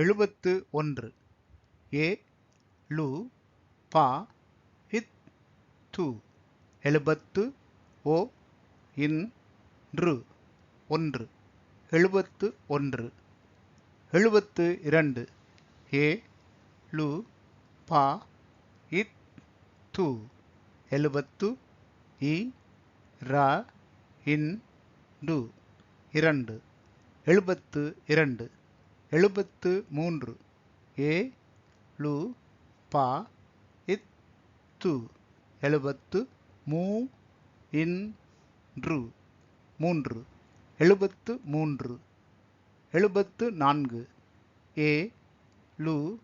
எழுபத்து ஒன்று. ஏ லு பா ஹித் து. எழுபத்து ஓ இன் று ஒன்று. எழுபத்து ஒன்று. எழுபத்து இரண்டு. ஏ லு பா இத் து. எழுபத்து இ ரா இன் டு இரண்டு. எழுபத்து இரண்டு. எழுபத்து மூன்று. ஏ லு பா இத் து. எழுபத்து மூ இன் று. மூன்று. எழுபத்து மூன்று. எழுபத்து நான்கு. ஏ லு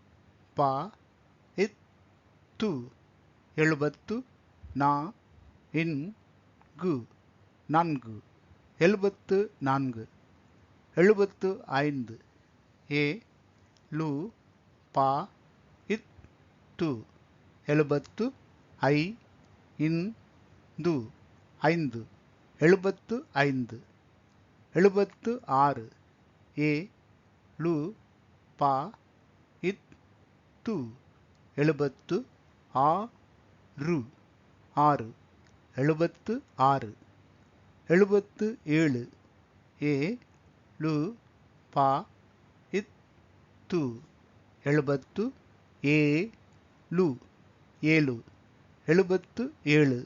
பா இத் து. எழுபத்து நா இன் கு. நான்கு. எழுபத்து நான்கு. எழுபத்து ஐந்து. ஏ லு பா இத் து. எழுபத்து ஐ இன் து. ஐந்து. எழுபத்து ஐந்து. எழுபத்து ஆறு. ஏ லு பா இத் து. எழுபத்து ஆ ரு ஆறு. எழுபத்து ஆறு. எழுபத்து ஏழு. ஏ லு பா து எழுபத்து ஏ லு ஏழு எழுபத்து ஏழு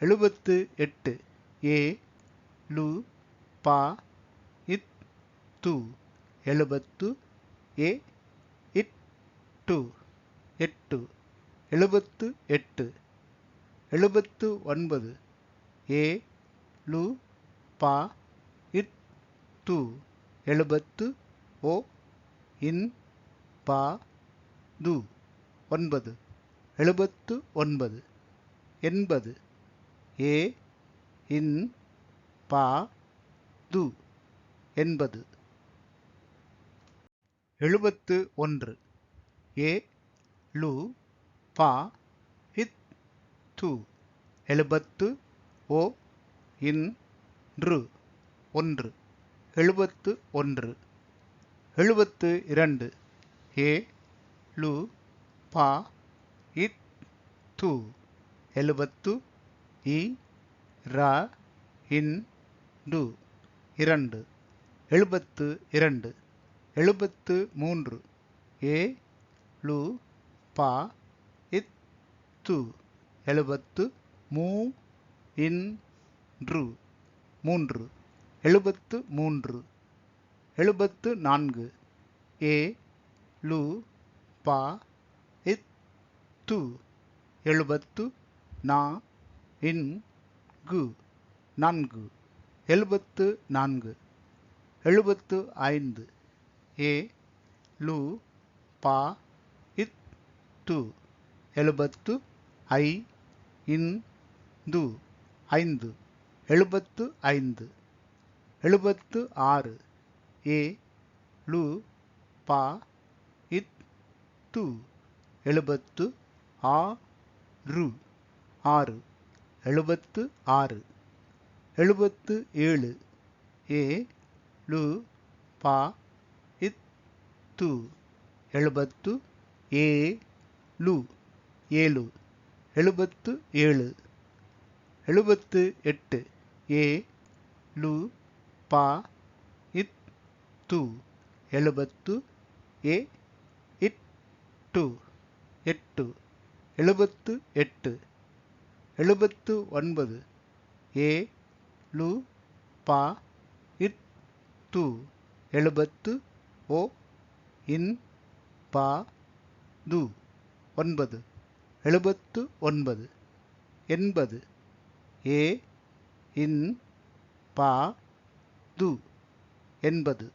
எழுபத்து எட்டு ஏ லு பா இத் து எழுபத்து ஏ இட் டு எட்டு எழுபத்து எட்டு எழுபத்து ஒன்பது ஏ லு பா இட் து எழுபத்து ஓ இன் பா து. ஒன்பது. எழுபத்து ஒன்பது. எண்பது. ஏ இன் பா து. எண்பது. எழுபத்து ஒன்று. ஏ லு பா இத் து. எழுபத்து ஓ இன் று. ஒன்று. எழுபத்து ஒன்று. எழுபத்து இரண்டு. ஏ லு பா இத் து. எழுபத்து இ ரா இன் டு. இரண்டு. எழுபத்து இரண்டு. எழுபத்து மூன்று. ஏ லு பா இத் து. எழுபத்து மூ இன் று மூன்று. எழுபத்து மூன்று. எழுபத்து நான்கு. ஏ லு பா இத் து. எழுபத்து நா இன் கு நான்கு. எழுபத்து நான்கு. எழுபத்து ஐந்து. ஏ லு பா இத் து. எழுபத்து ஐ இன் து. ஐந்து. எழுபத்து ஐந்து. எழுபத்து ஆறு. ஏ லு பா இத் து எழுபத்து ஆ ரு ஆறு எழுபத்து ஆறு எழுபத்து ஏழு ஏ லு பா இத் து எழுபத்து ஏ லு ஏழு எழுபத்து ஏழு எழுபத்து எட்டு ஏ லு பா து எழுபத்து ஏ இட் டு எட்டு எழுபத்து எட்டு எழுபத்து ஒன்பது ஏ லு பா இட் து எழுபத்து ஓ இன் பா து ஒன்பது எழுபத்து ஒன்பது எண்பது ஏ இன் பா து எண்பது